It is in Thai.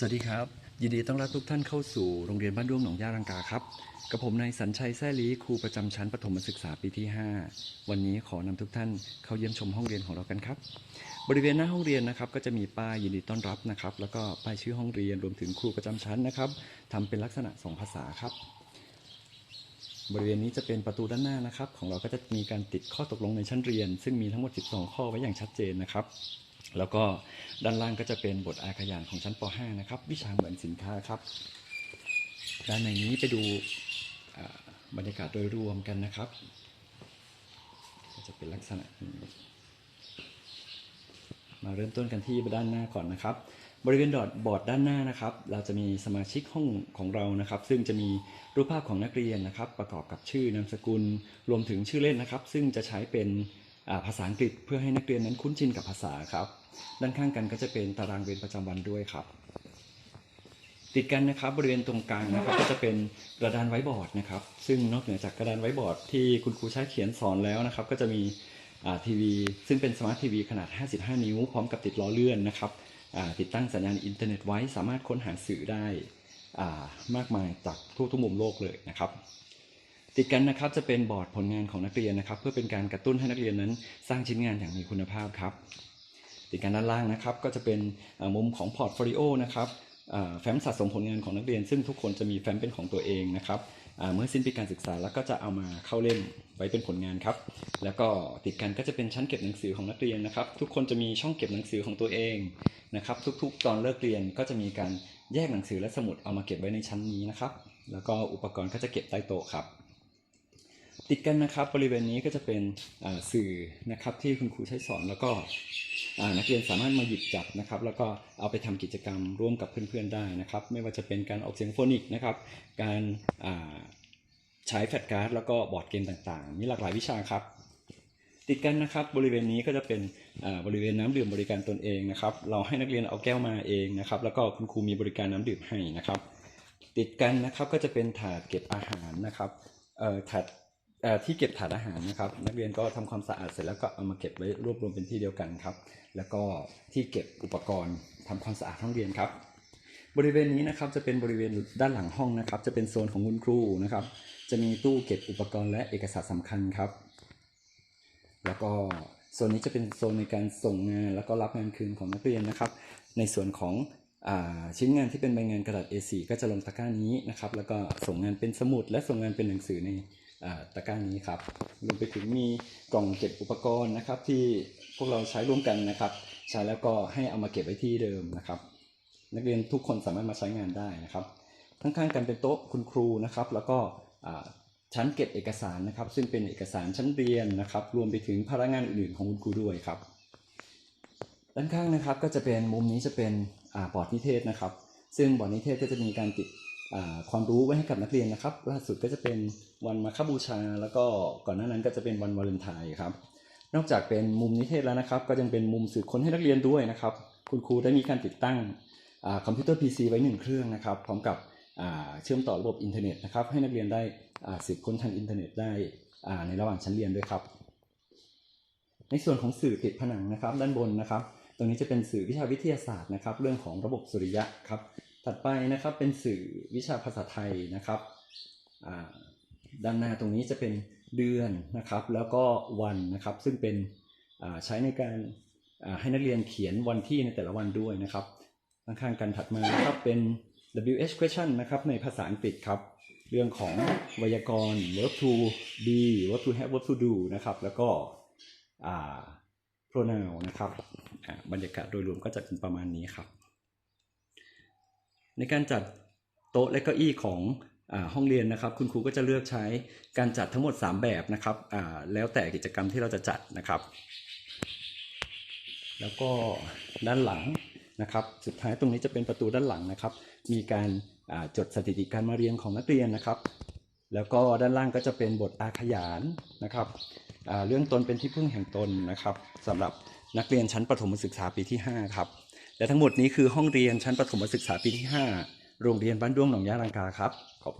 สวัสดีครับ ยินดีต้อนรับทุกท่านเข้าสู่โรงเรียนบ้านด้วงหนองย่ารังกาครับกับผมนายสัญชัยแซ่ลีครูประจำชั้นประถมศึกษาปีที่ 5 วันนี้ขอนำทุกท่านเข้าเยี่ยมชมห้องเรียนของเรากันครับ บริเวณหน้าห้องเรียนนะครับ ก็จะมีป้ายยินดีต้อนรับนะครับ แล้วก็ป้ายชื่อห้องเรียนรวมถึงครูประจำชั้นนะครับทำเป็นลักษณะสองภาษาครับ บริเวณนี้จะเป็นประตูด้านหน้านะครับ ของเราก็จะมีการติดข้อตกลงในชั้นเรียน ซึ่งมีทั้งหมด 12 ข้อไว้อย่างชัดเจนนะครับ แล้วก็ด้านล่างก็จะเป็นบทอาขยานของชั้นป .5 นะครับ วิชาเหมือนสินค้าครับ ด้านในนี้ไปดูบรรยากาศโดยรวมกันนะครับ ก็จะเป็นลักษณะนี้มาเริ่มต้นกันที่ด้านหน้าก่อนนะครับ บริเวณดอดบอร์ดด้านหน้านะครับ เราจะมีสมาชิกห้องของเรานะครับ ซึ่งจะมีรูปภาพของนักเรียนนะครับ ประกอบกับชื่อนามสกุลรวมถึงชื่อเล่นนะครับ ซึ่งจะใช้เป็น ภาษาอังกฤษเพื่อให้นักเรียนนั้นคุ้นชินกับภาษาครับ ด้านข้างกันก็จะเป็นตารางเวรประจำวันด้วยครับ ติดกันนะครับบริเวณตรงกลางนะครับ ก็จะเป็นกระดานไว้บอร์ดนะครับ ซึ่งนอกเหนือจากกระดานไว้บอร์ดที่คุณครูใช้เขียนสอนแล้วนะครับ ก็จะมีทีวีซึ่งเป็นสมาร์ททีวีขนาด 55 นิ้ว พร้อมกับติดล้อเลื่อนนะครับติดตั้งสัญญาณอินเทอร์เน็ตไว้สามารถค้นหาสื่อได้มากมายจากทั่วทุกมุมโลกเลยนะครับ ติดกันนะครับจะเป็นบอร์ดผลงานของนักเรียนนะครับ เพื่อเป็นการกระตุ้นให้นักเรียนนั้น สร้างชิ้นงานอย่างมีคุณภาพครับ ติดกันด้านล่างนะครับ ก็จะเป็นมุมของพอร์ตโฟลิโอนะครับแฟ้มสะสมผลงานของนักเรียน ซึ่งทุกคนจะมีแฟ้มเป็นของตัวเองนะครับเมื่อสิ้นปีการศึกษาแล้วก็จะเอามาเข้าเล่มไว้เป็นผลงานครับ แล้วก็ติดกันก็จะเป็นชั้นเก็บหนังสือของนักเรียนนะครับ ทุกคนจะมีช่องเก็บหนังสือของตัวเองนะครับ ทุกๆ ตอนเลิกเรียนก็จะมีการแยกหนังสือและสมุดเอามาเก็บไว้ในชั้นนี้นะครับ แล้วก็อุปกรณ์ก็จะเก็บใต้โต๊ะครับ ติดกันนะครับ บริเวณนี้ก็จะเป็นสื่อนะครับที่คุณครูใช้สอนแล้วก็นักเรียนสามารถมาหยิบจับนะครับ แล้วก็เอาไปทำกิจกรรมร่วมกับเพื่อนๆได้นะครับ ไม่ว่าจะเป็นการออกเสียงโฟนิกนะครับ การใช้แฟลชการ์ดแล้วก็บอร์ดเกมต่างๆ มีหลากหลายวิชาครับ ติดกันนะครับบริเวณนี้ก็จะเป็นบริเวณน้ำดื่มบริการตนเองนะครับ เราให้นักเรียนเอาแก้วมาเองนะครับ แล้วก็คุณครูมีบริการน้ำดื่มให้นะครับ ติดกันนะครับก็จะเป็นถาดเก็บอาหารนะครับถาด ที่เก็บถาดอาหารนะครับ นักเรียนก็ทำความสะอาดเสร็จแล้วก็เอามาเก็บไว้รวบรวมเป็นที่เดียวกันครับ แล้วก็ที่เก็บอุปกรณ์ทำความสะอาดห้องเรียนครับ บริเวณนี้นะครับจะเป็นบริเวณด้านหลังห้องนะครับ จะเป็นโซนของคุณครูนะครับ จะมีตู้เก็บอุปกรณ์และเอกสารสำคัญครับ แล้วก็โซนนี้จะเป็นโซนในการส่งงานแล้วก็รับงานคืนของนักเรียนนะครับ ในส่วนของอชิ้นงานที่เป็นใบงานกระดาษ A4 ก็จะลงตะกร้านี้นะครับ แล้วก็ส่งงานเป็นสมุดและส่งงานเป็นหนังสือใน ตะกร้านี้ครับรวมไปถึงมีกล่องเก็บอุปกรณ์นะครับ ที่พวกเราใช้ร่วมกันนะครับ ใช้แล้วก็ให้เอามาเก็บไว้ที่เดิมนะครับ นักเรียนทุกคนสามารถมาใช้งานได้นะครับข้างๆกันเป็นโต๊ะคุณครูนะครับ แล้วก็ชั้นเก็บเอกสารนะครับ ซึ่งเป็นเอกสารชั้นเรียนนะครับ รวมไปถึงพนักงานอื่นๆของคุณครูด้วยครับด้านข้างนะครับก็จะเป็นมุมนี้จะเป็นอบอร์ดนิเทศนะครับ ซึ่งบอร์ดนิเทศก็จะมีการติด ความรู้ไว้ให้กับนักเรียนนะครับล่าสุดก็จะเป็นวันมาฆบูชา แล้วก็ก่อนหน้านั้นก็จะเป็นวันวาเลนไทน์ครับ นอกจากเป็นมุมนิเทศแล้วนะครับ ก็ยังเป็นมุมสืบค้นให้นักเรียนด้วยนะครับ คุณครูได้มีการติดตั้งอคอมพิวเตอร์ PC ไว้หนึ่งเครื่องนะครับ พร้อมกับเชื่อมต่อระบบอินเทอร์เน็ตนะครับ ให้นักเรียนได้สืบค้นทางอินเทอร์เน็ตได้ในระหว่างชั้นเรียนด้วยครับ ในส่วนของสื่อติดผนังนะครับ ด้านบนนะครับ ตรงนี้จะเป็นสื่อวิชาวิทยาศาสตร์นะครับ เรื่องของระบบสุริยะครับ ถัดไปนะครับเป็นสื่อวิชาภาษาไทยนะครับด้านหน้าตรงนี้จะเป็นเดือนนะครับ แล้วก็วันนะครับ ซึ่งเป็นใช้ในการให้นักเรียนเขียนวันที่ในแต่ละวันด้วยนะครับข้างๆกันถัดมานะครับเป็น WH question นะครับในภาษาอังกฤษครับ เรื่องของไวยากรณ์ verb to be verb to have verb to do นะครับ แล้วก็ pronoun นะครับบรรยากาศโดยรวมก็จะเป็นประมาณนี้ครับ ในการจัดโต๊ะและเก้าอี้ของอห้องเรียนนะครับ คุณครูก็จะเลือกใช้การจัดทั้งหมด 3 แบบนะครับแล้วแต่กิจกรรมที่เราจะจัดนะครับ แล้วก็ด้านหลังนะครับ สุดท้ายตรงนี้จะเป็นประตูด้านหลังนะครับ มีการจดสถิติการมาเรียนของนักเรียนนะครับ แล้วก็ด้านล่างก็จะเป็นบทอาขยานนะครับเรื่องตนเป็นที่พึ่งแห่งตนนะครับสำหรับนักเรียนชั้นประถมศึกษาปีที่ 5 ครับ และทั้งหมดนี้คือห้องเรียนชั้นประถมศึกษาปีที่ 5 โรงเรียนบ้านด้วงหนองยาลังกาครับ